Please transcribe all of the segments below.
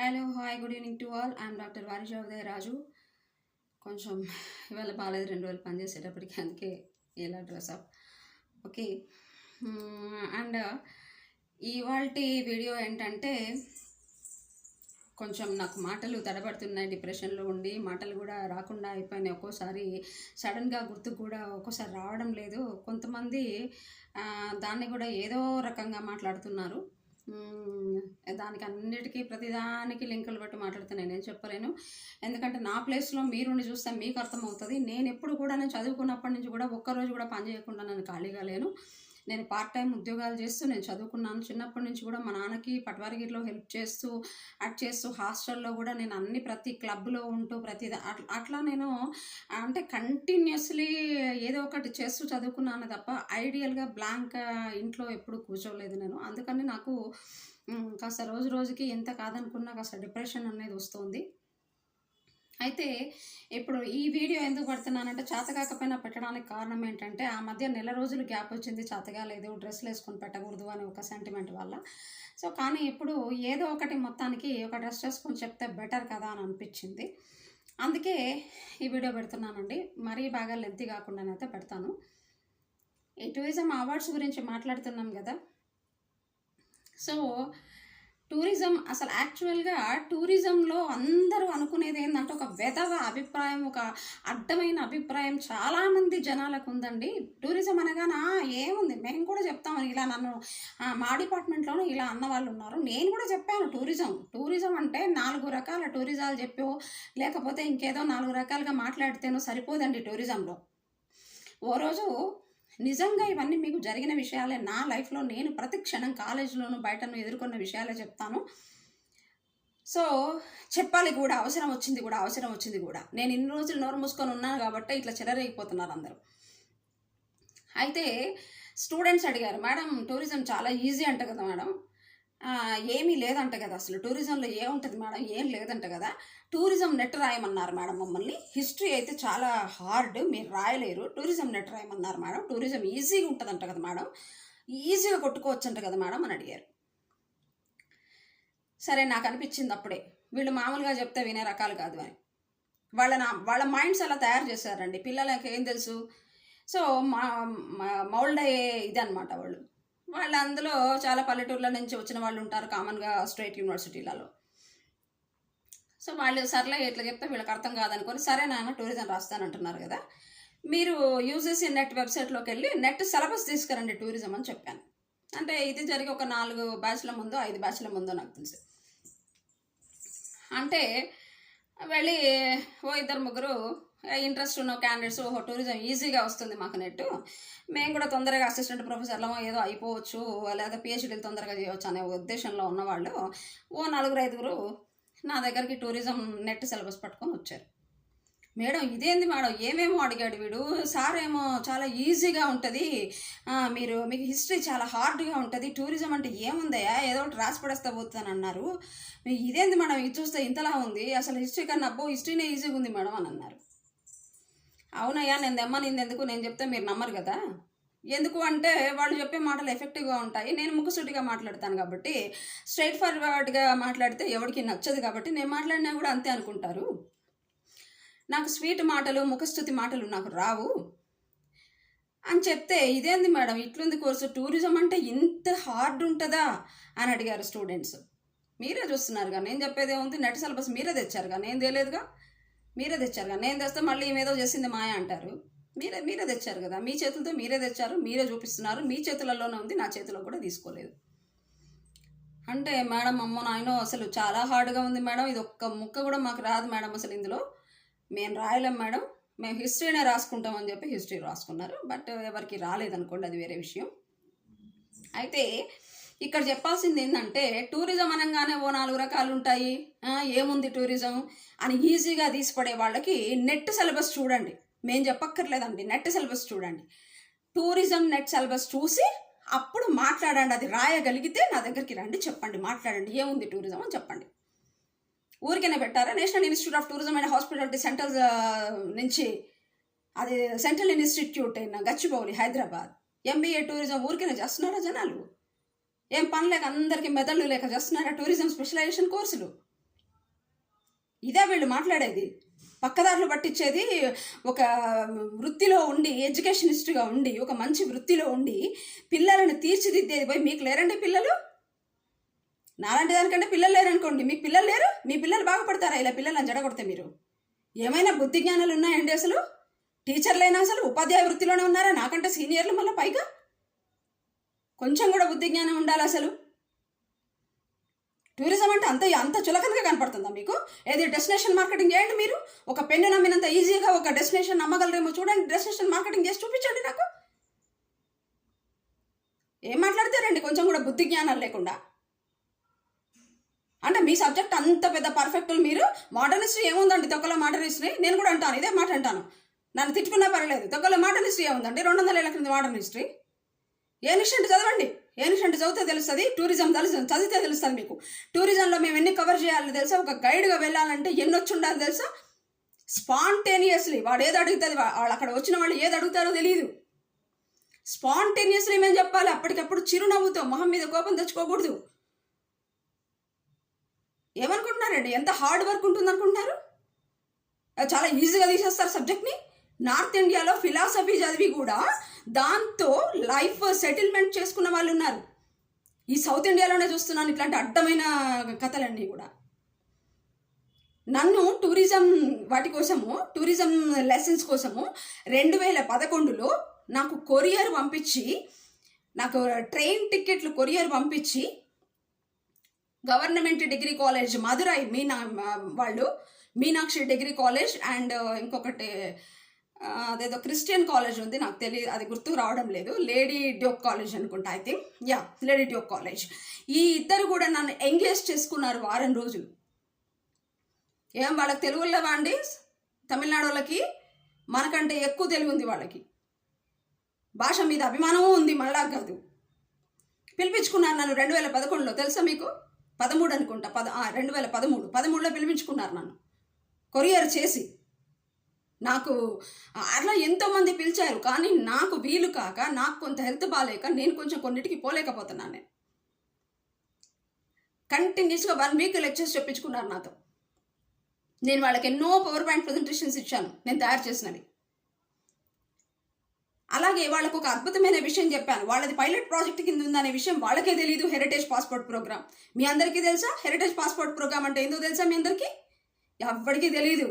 Hello hi good evening to all I'm doctor Varija Udaya Raju కొంచెం ఇవాళ బాగాలేదు రెండు రోజులు పనిచేసేటప్పటికి అందుకే ఇలా డ్రెస్ అప్. ఓకే అండ్ ఇవాళ వీడియో ఏంటంటే కొంచెం నాకు మాటలు తడబడుతున్నాయి డిప్రెషన్లో ఉండి మాటలు కూడా రాకుండా అయిపోయినాయి ఒక్కోసారి. సడన్గా గుర్తు కూడా ఒక్కోసారి రావడం లేదు. కొంతమంది దాన్ని కూడా ఏదో రకంగా మాట్లాడుతున్నారు. దానికి అన్నిటికీ ప్రతిదానికి లింకులు పెట్టి మాట్లాడుతున్నాను నేను చెప్పలేను. ఎందుకంటే నా ప్లేస్లో మీరుండి చూస్తే మీకు అర్థమవుతుంది. నేను ఎప్పుడు కూడా నేను చదువుకున్నప్పటి నుంచి కూడా ఒక్కరోజు కూడా పని చేయకుండా నేను ఖాళీగా లేను. నేను పార్ట్ టైం ఉద్యోగాలు చేస్తూ నేను చదువుకున్నాను. చిన్నప్పటి నుంచి కూడా మా నాన్నకి పట్వారిగిరిలో హెల్ప్ చేస్తూ అట్ చేస్తూ హాస్టల్లో కూడా నేను అన్ని ప్రతి క్లబ్లో ఉంటూ ప్రతి అట్లా అట్లా నేను అంటే కంటిన్యూస్లీ ఏదో ఒకటి చేస్తూ చదువుకున్నాను తప్ప ఐడియల్గా బ్లాంక్ ఇంట్లో ఎప్పుడు కూర్చోలేదు నేను. అందుకని నాకు కాస్త రోజు రోజుకి ఎంత కాదనుకున్నా కాస్త డిప్రెషన్ అనేది వస్తుంది. అయితే ఇప్పుడు ఈ వీడియో ఎందుకు పెడుతున్నానంటే చేత కాకపోయినా పెట్టడానికి కారణం ఏంటంటే ఆ మధ్య నెల రోజులు గ్యాప్ వచ్చింది చేతగా లేదు డ్రెస్లు వేసుకొని పెట్టకూడదు అని ఒక సెంటిమెంట్ వల్ల. సో కానీ ఇప్పుడు ఏదో ఒకటి మొత్తానికి ఒక డ్రెస్ వేసుకొని చెప్తే బెటర్ కదా అని అనిపించింది. అందుకే ఈ వీడియో పెడుతున్నానండి. మరీ బాగా లెంత్ కాకుండానైతే పెడతాను. ఈ టూరిజం అవార్డ్స్ గురించి మాట్లాడుతున్నాం కదా. సో టూరిజం అసలు యాక్చువల్గా టూరిజంలో అందరూ అనుకునేది ఏంటంటే ఒక వెధవ అభిప్రాయం ఒక అడ్డమైన అభిప్రాయం చాలామంది జనాలకు ఉందండి టూరిజం అనగానా ఏముంది? మేము కూడా చెప్తాము ఇలా నన్ను మా డిపార్ట్మెంట్లోనూ ఇలా అన్న వాళ్ళు ఉన్నారు నేను కూడా చెప్పాను టూరిజం. టూరిజం అంటే నాలుగు రకాల టూరిజాలు చెప్పో లేకపోతే ఇంకేదో నాలుగు రకాలుగా మాట్లాడితేనో సరిపోదండి టూరిజంలో. ఓ రోజు నిజంగా ఇవన్నీ మీకు జరిగిన విషయాలే. నా లైఫ్లో నేను ప్రతి క్షణం కాలేజీలోనూ బయటను ఎదుర్కొన్న విషయాలే చెప్తాను. సో చెప్పాలి కూడా అవసరం వచ్చింది కూడా అవసరం వచ్చింది కూడా. నేను ఇన్ని రోజులు నోరు మూసుకొని ఉన్నాను కాబట్టి ఇట్లా చెలరేగిపోతున్నారు అందరూ. అయితే స్టూడెంట్స్ అడిగారు మేడం టూరిజం చాలా ఈజీ అంట కదా మేడం. ఏమీ లేదంట కదా అసలు. టూరిజంలో ఏముంటుంది మేడం? ఏం లేదంట కదా. టూరిజం నెట్ రాయమన్నారు మేడం మమ్మల్ని. హిస్టరీ అయితే చాలా హార్డ్ మీరు రాయలేరు. టూరిజం నెట్ రాయమన్నారు మేడం. టూరిజం ఈజీగా ఉంటుందంట కదా మేడం. ఈజీగా కొట్టుకోవచ్చంట కదా మేడం అని అడిగారు. సరే నాకు అనిపించింది అప్పుడే. వీళ్ళు మామూలుగా చెప్తే వినే రకాలు కాదు అని. వాళ్ళ నా వాళ్ళ మైండ్స్ అలా తయారు చేశారండి. పిల్లలకి ఏం తెలుసు? సో మా మౌల్డ్ అయ్యే ఇదనమాట వాళ్ళు. వాళ్ళు అందులో చాలా పల్లెటూర్ల నుంచి వచ్చిన వాళ్ళు ఉంటారు కామన్గా స్ట్రేట్ యూనివర్సిటీలలో సో వాళ్ళు సర్లే ఎట్లా చెప్తే వీళ్ళకి అర్థం కాదనుకొని సరే నాన్న టూరిజం రాస్తానంటున్నారు కదా. మీరు యూజీసీ నెట్ వెబ్సైట్లోకి వెళ్ళి నెట్ సిలబస్ తీసుకురండి టూరిజం అని చెప్పాను. అంటే ఇది జరిగి ఒక నాలుగు బ్యాచ్ల ముందు ఐదు బ్యాచ్ల ముందో నాకు తెలిసి. అంటే వెళ్ళి ఓ ఇద్దరు ముగ్గురు ఇంట్రెస్ట్ ఉన్న క్యాండిడేట్స్ ఓహో టూరిజం ఈజీగా వస్తుంది మాకు నెట్ మేము కూడా తొందరగా అసిస్టెంట్ ప్రొఫెసర్లో ఏదో అయిపోవచ్చు లేదా పిహెచ్డీలు తొందరగా చేయవచ్చు అనే ఉద్దేశంలో ఉన్నవాళ్ళు ఓ నలుగురు ఐదుగురు నా దగ్గరికి టూరిజం నెట్ సిలబస్ పట్టుకొని వచ్చారు. మేడం ఇదేంది మేడం? ఏమేమో అడిగాడు వీడు? సార్ ఏమో చాలా ఈజీగా ఉంటుంది. మీరు మీకు హిస్టరీ చాలా హార్డ్గా ఉంటుంది. టూరిజం అంటే ఏముందయా ఏదో ఒకటి రాసి పడేస్తా పోతుందని అన్నారు. ఇదేంది మేడం? ఇది చూస్తే ఇంతలా ఉంది. అసలు హిస్టరీ కన్నా అబ్బో హిస్టరీనే ఈజీగా ఉంది మేడం అని అన్నారు. అవునయ్యా నేను తెమ్మనింది ఎందుకు నేను చెప్తే మీరు నమ్మరు కదా? ఎందుకు అంటే వాళ్ళు చెప్పే మాటలు ఎఫెక్టివ్గా ఉంటాయి. నేను ముక్కుసూటిగా మాట్లాడతాను కాబట్టి స్ట్రైట్ ఫార్వర్డ్గా మాట్లాడితే ఎవరికి నచ్చదు కాబట్టి నేను మాట్లాడినా కూడా అంతే అనుకుంటారు. నాకు స్వీట్ మాటలు ముఖస్థుతి మాటలు నాకు రావు. అని చెప్తే ఇదేంది మేడం? ఇట్లుంది కోర్సు? టూరిజం అంటే ఇంత హార్డ్ ఉంటుందా? అని అడిగారు స్టూడెంట్స్ మీరే చూస్తున్నారుగా. నేను చెప్పేదే ఉంది నెట్ సిలబస్ మీరే తెచ్చారుగా? నేను తెలియదుగా మీరే తెచ్చారు కదా. నేను తెస్తే మళ్ళీ ఏమేదో చేసింది మాయ అంటారు. మీరే మీరే తెచ్చారు కదా. మీ చేతులతో మీరే తెచ్చారు మీరే చూపిస్తున్నారు. మీ చేతులలోనే ఉంది నా చేతిలో కూడా తీసుకోలేదు. అంటే మేడం అమ్మో నాయనో అసలు చాలా హార్డ్గా ఉంది మేడం. ఇది ఒక్క ముక్క కూడా మాకు రాదు మేడం అసలు ఇందులో. మేము రాయలేం మేడం. మేము హిస్టరీనే రాసుకుంటామని చెప్పి హిస్టరీ రాసుకున్నారు. బట్ ఎవరికి రాలేదనుకోండి అది వేరే విషయం. అయితే ఇక్కడ చెప్పాల్సింది ఏంటంటే టూరిజం అనగానే ఓ నాలుగు రకాలు ఉంటాయి ఏముంది టూరిజం? అని ఈజీగా తీసిపడే వాళ్ళకి నెట్ సిలబస్ చూడండి. మేము చెప్పక్కర్లేదండి నెట్ సిలబస్ చూడండి. టూరిజం నెట్ సిలబస్ చూసి అప్పుడు మాట్లాడండి అది రాయగలిగితే నా దగ్గరికి రండి చెప్పండి మాట్లాడండి ఏముంది టూరిజం అని చెప్పండి. ఊరికైనా పెట్టారా? National institute of tourism and hospitality central నుంచి అది సెంట్రల్ ఇన్స్టిట్యూట్ అయిన గచ్చిబౌలి హైదరాబాద్. ఎంబీఏ టూరిజం ఊరికైనా చేస్తున్నారా జనాలు? ఏం పని లేక అందరికీ మెదళ్ళు లేక చేస్తున్నారా టూరిజం స్పెషలైజేషన్ కోర్సులు? ఇదే వీళ్ళు మాట్లాడేది. పక్కదారులు పట్టించేది ఒక వృత్తిలో ఉండి ఎడ్యుకేషనిస్ట్గా ఉండి ఒక మంచి వృత్తిలో ఉండి పిల్లలను తీర్చిదిద్దేది పోయి మీకు లేరండి పిల్లలు? నాలాంటి దానికంటే పిల్లలు లేరనుకోండి మీకు పిల్లలు లేరు? మీ పిల్లలు బాగుపడతారా ఇలా పిల్లలను జడగొడితే మీరు? ఏమైనా బుద్ధి జ్ఞానాలు ఉన్నాయండి అసలు? టీచర్లైనా అసలు ఉపాధ్యాయ వృత్తిలోనే ఉన్నారా? నాకంటే సీనియర్లు మళ్ళీ పైగా? కొంచెం కూడా బుద్ధి జ్ఞానం ఉండాలి అసలు. టూరిజం అంటే అంత అంత చులకనగా కనపడుతుందా మీకు? ఏది డెస్టినేషన్ మార్కెటింగ్ చేయండి మీరు. ఒక పెన్ను నమ్మినంత ఈజీగా ఒక డెస్టినేషన్ నమ్మగలరేమో చూడండి. డెస్టినేషన్ మార్కెటింగ్ చేసి చూపించండి నాకు. ఏం మాట్లాడతారండి? కొంచెం కూడా బుద్ధి జ్ఞానం లేకుండా. అంటే మీ సబ్జెక్ట్ అంత పెద్ద పర్ఫెక్ట్ మీరు. మోడర్న్ ఏముందండి? తొక్కలో మోడర్న్ నేను కూడా అంటాను ఇదే మాట అంటాను. నన్ను తిట్టుకున్నా పర్లేదు తొక్కలో మోడర్న్ ఏముందండి? రెండు వందల ఏళ్ళ క్రింద మోడర్నిస్ట్రీ హిస్టరీ ఏ చదవండి? ఏనిషెంట్ చదివితే తెలుస్తుంది? టూరిజం తెలుసు చదివితే తెలుస్తుంది మీకు. టూరిజంలో మేము ఎన్ని కవర్ చేయాలో తెలుసా? ఒక గైడ్గా వెళ్ళాలంటే ఎన్ని వచ్చి ఉండాలి తెలుసా? స్పాంటేనియస్లీ వాడు ఏది అడుగుతుంది వాళ్ళు అక్కడ వచ్చిన వాళ్ళు ఏది అడుగుతారో తెలియదు స్పాంటేనియస్లీ మేము చెప్పాలి. అప్పటికప్పుడు చిరునవ్వుతో మొహం మీద కోపం తెచ్చుకోకూడదు. ఏమనుకుంటున్నారండి? ఎంత హార్డ్ వర్క్ ఉంటుంది అనుకుంటున్నారు చాలా ఈజీగా తీసేస్తారు సబ్జెక్ట్ని నార్త్ ఇండియాలో ఫిలాసఫీ చదివి కూడా దాంతో లైఫ్ సెటిల్మెంట్ చేసుకున్న వాళ్ళు ఉన్నారు. ఈ సౌత్ ఇండియాలోనే చూస్తున్నాను ఇట్లాంటి అడ్డమైన కథలన్నీ కూడా. నన్ను టూరిజం వాటి కోసము టూరిజం లెసన్స్ కోసము రెండు వేల పదకొండులో నాకు కొరియర్ పంపించి నాకు ట్రైన్ టికెట్లు కొరియర్ పంపించి government degree college Madurai Meena వాళ్ళు మీనాక్షి డిగ్రీ కాలేజ్ అండ్ ఇంకొకటి అదేదో క్రిస్టియన్ కాలేజ్ ఉంది నాకు తెలియదు అది గుర్తుకు రావడం లేదు. లేడీ డ్యోక్ కాలేజ్ అనుకుంటా I think yeah Lady Doak College. ఈ ఇద్దరు కూడా నన్ను ఎంగేజ్ చేసుకున్నారు వారం రోజులు. ఏం వాళ్ళకి తెలుగులో అండి? తమిళనాడు వాళ్ళకి? మనకంటే ఎక్కువ తెలుగు ఉంది వాళ్ళకి. భాష మీద అభిమానము ఉంది మళ్ళా కాదు. పిలిపించుకున్నారు నన్ను రెండు వేల పదకొండులో తెలుసా మీకు? పదమూడు అనుకుంటా పద రెండు వేల పదమూడు. పదమూడులో పిలిపించుకున్నారు నన్ను. కొరియర్ చేసి. నాకు అట్లా ఎంతోమంది పిలిచారు కానీ నాకు వీలు కాక నాకు కొంత హెల్త్ బాగాలేక నేను కొంచెం కొన్నిటికి పోలేకపోతున్నాను. నేను కంటిన్యూస్గా వన్ వీక్ లెక్చర్స్ చెప్పించుకున్నారు నాతో. నేను వాళ్ళకి ఎన్నో పవర్ పాయింట్ ప్రజెంటేషన్స్ ఇచ్చాను నేను తయారు చేసినవి. అలాగే వాళ్ళకు ఒక అద్భుతమైన విషయం చెప్పాను వాళ్ళది పైలట్ ప్రాజెక్ట్ కింద ఉందనే విషయం వాళ్ళకే తెలియదు హెరిటేజ్ పాస్పోర్ట్ ప్రోగ్రామ్. మీ అందరికీ తెలుసా? హెరిటేజ్ పాస్పోర్ట్ ప్రోగ్రామ్ అంటే ఏందో తెలుసా మీ అందరికీ? ఎవ్వడికి తెలియదు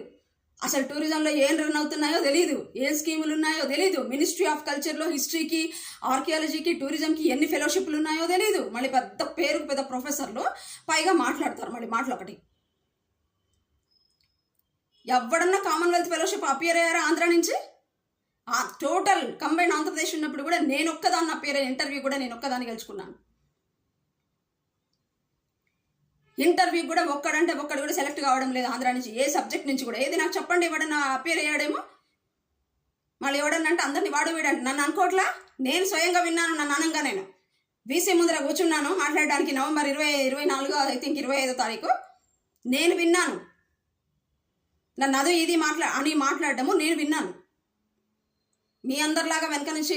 అసలు టూరిజంలో ఏం రన్ అవుతున్నాయో తెలియదు ఏ స్కీములు ఉన్నాయో తెలియదు మినిస్ట్రీ ఆఫ్ కల్చర్లో హిస్టరీకి ఆర్కియాలజీకి టూరిజంకి ఎన్ని ఫెలోషిప్లు ఉన్నాయో తెలియదు మళ్ళీ పెద్ద పేరుకు పెద్ద ప్రొఫెసర్లు పైగా మాట్లాడతారు మళ్ళీ మాటలు ఒకటి. ఎవడన్నా కామన్వెల్త్ ఫెలోషిప్ అపియర్ అయ్యారా ఆంధ్ర నుంచి? టోటల్ కంబైన్ ఆంధ్రప్రదేశ్ ఉన్నప్పుడు కూడా నేను ఒక్కదాన్ని అపియర్ అయిన ఇంటర్వ్యూ కూడా నేను ఒక్కదాన్ని గెలుచుకున్నాను. ఇంటర్వ్యూ కూడా ఒక్కడంటే ఒక్కడు కూడా సెలెక్ట్ కావడం లేదు ఆంధ్ర నుంచి. ఏ సబ్జెక్ట్ నుంచి కూడా. ఏది నాకు చెప్పండి ఎవడన్నా పేరు అయ్యాడేమో మళ్ళీ ఎవడన్నా అంటే అందరినీ వాడు వీడంటే నన్ను అనుకోవట్లా నేను స్వయంగా విన్నాను నన్ను అనంగా నేను. బీసీ ముందర కూర్చున్నాను మాట్లాడడానికి నవంబర్ ఇరవై ఇరవై నాలుగు ఐ థింక్ ఇరవై ఐదో తారీఖు. నేను విన్నాను. నన్ను అది ఇది మాట్లా అని మాట్లాడటము నేను విన్నాను. మీ అందరిలాగా వెనక నుంచి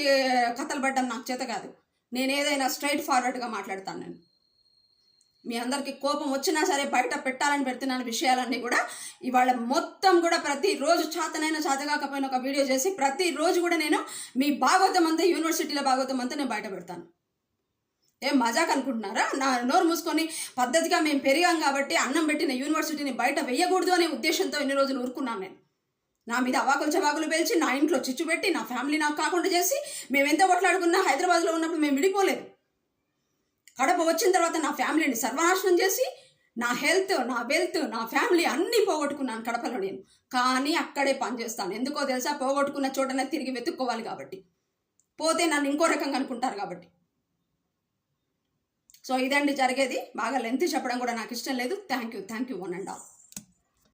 కథలు పడ్డం నాకు చేత కాదు. నేను ఏదైనా స్ట్రైట్ ఫార్వర్డ్గా మాట్లాడతాను నేను. మీ అందరికి కోపం వచ్చినా సరే బయట పెట్టాలని పెడుతున్నాను విషయాలన్నీ కూడా. ఇవాళ మొత్తం కూడా ప్రతిరోజు చేతనైనా చేతగాకపోయినా ఒక వీడియో చేసి ప్రతిరోజు కూడా నేను మీ భాగవతం అంతా యూనివర్సిటీల భాగవతం అంతా నేను బయట పెడతాను. ఏం మజాక్ అనుకుంటున్నారా? నా నోరు మూసుకొని పద్ధతిగా మేము పెరిగాం కాబట్టి అన్నం పెట్టిన యూనివర్సిటీని బయట వేయకూడదు అనే ఉద్దేశంతో ఎన్ని రోజులు ఊరుకున్నాను నేను. నా మీద అవాకులు చవాకులు పేల్చి నా ఇంట్లో చిచ్చు పెట్టి నా ఫ్యామిలీ నాకు కాకుండా చేసి మేము ఎంత కొట్లాడుకున్నా హైదరాబాద్లో ఉన్నప్పుడు మేము విడిపోలేదు. కడప వచ్చిన తర్వాత నా ఫ్యామిలీని సర్వనాశనం చేసి నా హెల్త్ నా వెల్త్ నా ఫ్యామిలీ అన్నీ పోగొట్టుకున్నాను కడపలో నేను. కానీ అక్కడే పనిచేస్తాను ఎందుకో తెలుసా? పోగొట్టుకున్న చోటనే తిరిగి వెతుక్కోవాలి కాబట్టి. పోతే నన్ను ఇంకో రకంగా అనుకుంటారు కాబట్టి. సో ఇదండి జరిగేది. బాగా లెంత్ చెప్పడం కూడా నాకు ఇష్టం లేదు. Thank you thank you one and all